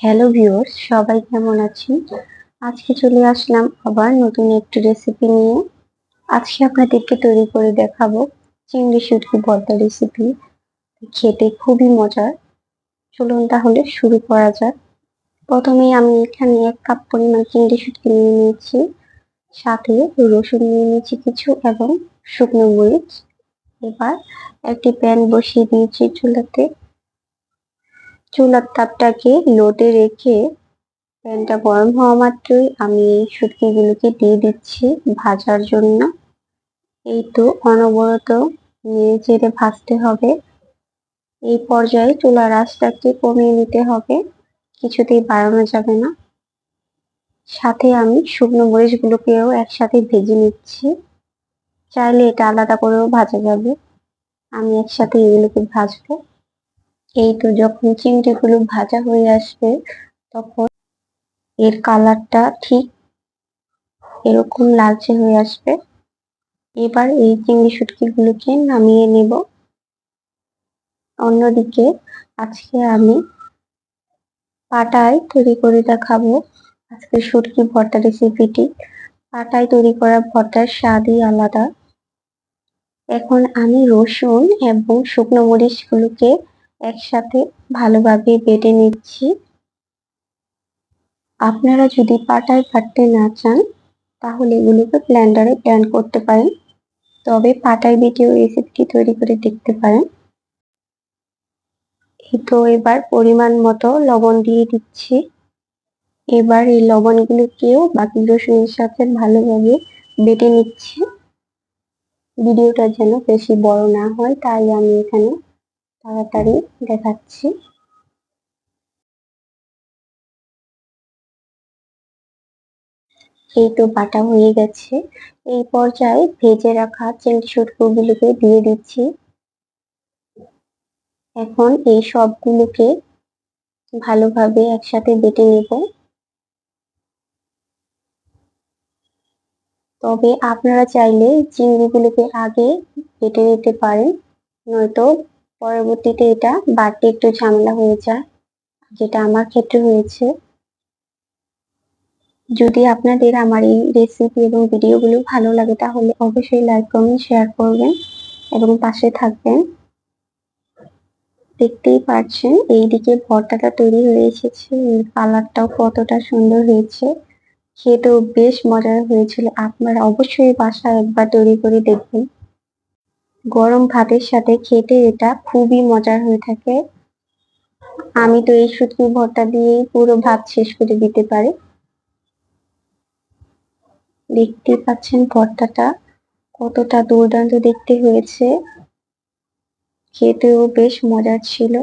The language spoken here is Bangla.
হ্যালো ভিউয়ার্স সবাই কেমন আছেন? আজকে চলে আসলাম আবার নতুন একটি রেসিপি নিয়ে। আজকে আপনাদেরকে তৈরি করে দেখাবো চিংড়ি শুটকি ভর্তা রেসিপি খেতে খুবই মজার। চলুন তাহলে শুরু করা যাক। প্রথমেই আমি এখানে এক কাপ পরিমাণ চিংড়ি শুটকি নিয়ে নিয়েছি, সাথে রসুন নিয়ে নিয়েছি কিছু এবং শুকনো মরিচ। এবার একটি প্যান বসিয়ে দিয়েছি চুলাতে। চুলার তাপটাকে লোতে রেখে প্যানটা গরম হওয়া মাত্রই আমি এই শুটকিগুলোকে দিয়ে দিচ্ছি ভাজার জন্য। এই তো অনবরত নেড়ে চেড়ে ভাজতে হবে। এই পর্যায়ে চুলার আঁচটাকে কমিয়ে নিতে হবে, কিছুতেই বাড়ানো যাবে না। সাথে আমি শুকনো মরিচগুলোকেও একসাথে ভেজে নিচ্ছি। চাইলে এটা আলাদা করেও ভাজা যাবে। আমি একসাথে এগুলোকে ভাজবো। এই তো যখন চিংড়িগুলো ভাজা হয়ে আসবে, তখন এর কালারটা ঠিক এরকম লালচে হয়ে আসবে। এবার এই চিংড়ি শুটকিগুলোকে নামিয়ে নেব। অন্যদিকে আজকে আমি পাটায় তৈরি করে দেখাবো আজকে শুটকি ভর্তা রেসিপিটি পাটায় তৈরি করা ভর্তার স্বাদই আলাদা। এখন আমি রসুন এবং শুকনো মরিচগুলোকে একসাথে ভালোভাবে বেটে নিচ্ছি। আপনারা যদি পাটায় কাটতে না চান, তাহলে এগুলোকে ব্লেন্ডারে ব্লেন্ড করতে পারেন। তবে পাটায় বেটেও রেসিপিটি তৈরি করে দেখতে পারেন। তো এবার পরিমাণ মতো লবণ দিয়ে দিচ্ছি। এবার এই লবণগুলোকেও বাকি রসুনের সাথে ভালোভাবে বেটে নিচ্ছি। ভিডিওটা যেন বেশি বড় না হয়, তাই আমি এখানে তাড়াতাড়ি দেখাচ্ছি। এই তো বাটা হয়ে গেছে। এই পর্যায়ে ভেজে রাখা চিংড়ি শুটকুগুলোকে দিয়ে দিচ্ছি। এখন এই সবগুলোকে ভালোভাবে একসাথে বেটে নেব। তবে আপনারা চাইলে চিংড়িগুলোকে আগে বেটে নিতে পারেন, নয়তো পরবর্তীতে এটা বাড়তে একটু ঝামেলা হয়ে যায়, যেটা আমার ক্ষেত্রে হয়েছে। যদি আপনাদের আমার এই রেসিপি এবং ভিডিওগুলো ভালো লাগে, তাহলে অবশ্যই লাইক কমেন্ট শেয়ার করবেন এবং পাশে থাকবেন। দেখতেই পাচ্ছেন, এইদিকে ভর্তাটা তৈরি হয়ে এসেছে কালারটাও কতটা সুন্দর হয়েছে। খেতেও বেশ মজার হয়েছিল, আপনারা অবশ্যই বাসায় একবার তৈরি করে দেখবেন। গরম ভাতের সাথে খেতে এটা খুবই মজার হয়ে থাকে। আমি তো এই শুটকি ভর্তা দিয়েই পুরো ভাত শেষ করে দিতে পারি। দেখতে পাচ্ছেন ভর্তাটা কতটা দুর্দান্ত দেখতে হয়েছে। খেতেও বেশ মজার ছিল।